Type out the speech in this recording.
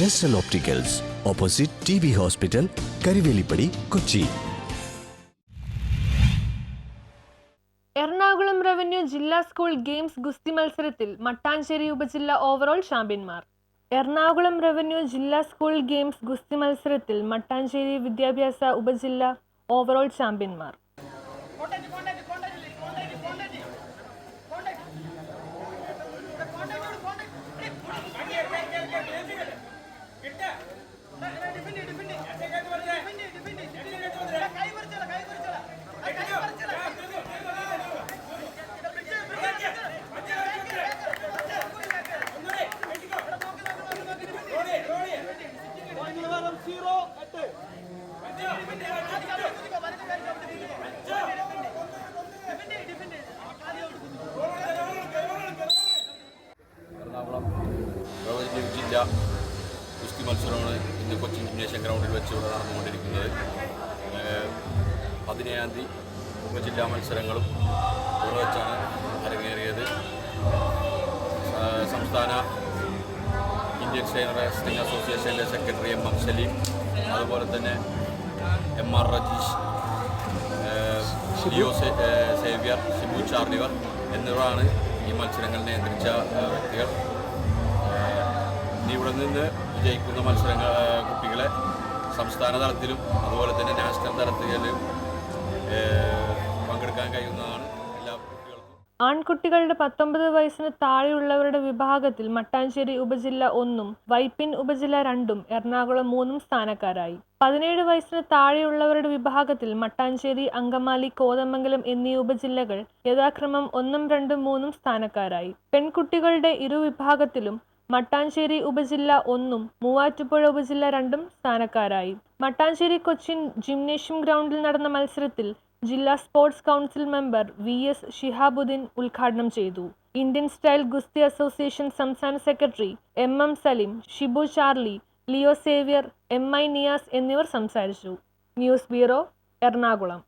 ജസ്റ്റൽ opticals opposite T B hospital Karivelippady Kochi Ernakulam revenue ജില്ലാ school games ഗുസ്തി മത്സരത്തിൽ മട്ടാഞ്ചേരി ഉപജില്ല ഓവറോൾ ചാമ്പ്യന്മാർ. എറണാകുളം റവന്യൂ ജില്ലാ സ്കൂൾ ഗെയിംസ് ഗുസ്തി മത്സരത്തിൽ മട്ടാഞ്ചേരി വിദ്യാഭ്യാസ ഉപജില്ല ഓവറോൾ ചാമ്പ്യന്മാർ. എറണാകുളം റവന്യൂ ജില്ല കുസ്തി മത്സരമാണ് ഇന്ന് കൊച്ചിൻ ജിംനേഷ്യം ഗ്രൗണ്ടിൽ വെച്ച് ഇവിടെ നടന്നുകൊണ്ടിരിക്കുന്നത് പതിനേഴാം തീയതി ഉപജില്ലാ മത്സരങ്ങളും ഇവിടെ വെച്ചാണ് അരങ്ങേറിയത്. സംസ്ഥാന ഇന്ത്യൻ സ്റ്റൈൻ റെസ്ലിംഗ് അസോസിയേഷനിലെ സെക്രട്ടറി എം എം സലീം അതുപോലെ തന്നെ M R Rajeesh Leo Xavier Shibu ചാർലിവർ എന്നിവരാണ് ഈ മത്സരങ്ങൾ നിയന്ത്രിച്ച വ്യക്തികൾ. ഇവിടെ നിന്ന് വിജയിക്കുന്ന മത്സരങ്ങൾ കുട്ടികളെ സംസ്ഥാന തലത്തിലും അതുപോലെ തന്നെ നാഷണൽ തലത്തിലും പങ്കെടുക്കാൻ കഴിയുന്നതാണ് എല്ലാ കുട്ടികൾക്കും. ആൺകുട്ടികളുടെ പത്തൊമ്പത് വയസ്സിന് താഴെയുള്ളവരുടെ വിഭാഗത്തിൽ മട്ടാഞ്ചേരി ഉപജില്ല ഒന്നും വൈപ്പിൻ ഉപജില്ല രണ്ടും എറണാകുളം മൂന്നും സ്ഥാനക്കാരായി. പതിനേഴ് വയസ്സിന് താഴെയുള്ളവരുടെ വിഭാഗത്തിൽ മട്ടാഞ്ചേരി അങ്കമാലി കോതമംഗലം എന്നീ ഉപജില്ലകൾ യഥാക്രമം ഒന്നും രണ്ടും മൂന്നും സ്ഥാനക്കാരായി. പെൺകുട്ടികളുടെ ഇരു വിഭാഗത്തിലും മട്ടാഞ്ചേരി ഉപജില്ല ഒന്നും മൂവാറ്റുപുഴ ഉപജില്ല രണ്ടും സ്ഥാനക്കാരായി. മട്ടാഞ്ചേരി കൊച്ചിൻ ജിംനേഷ്യം ഗ്രൗണ്ടിൽ നടന്ന മത്സരത്തിൽ ജില്ലാ sports council member V S Shihabuddin ഉദ്ഘാടനം ചെയ്തു. ഇന്ത്യൻ സ്റ്റൈൽ ഗുസ്തി അസോസിയേഷൻ സംസ്ഥാന secretary M M Saleem Shibu Charlie Leo Xavier M I Niyas എന്നിവർ സംസാരിച്ചു. News bureau Ernakulam.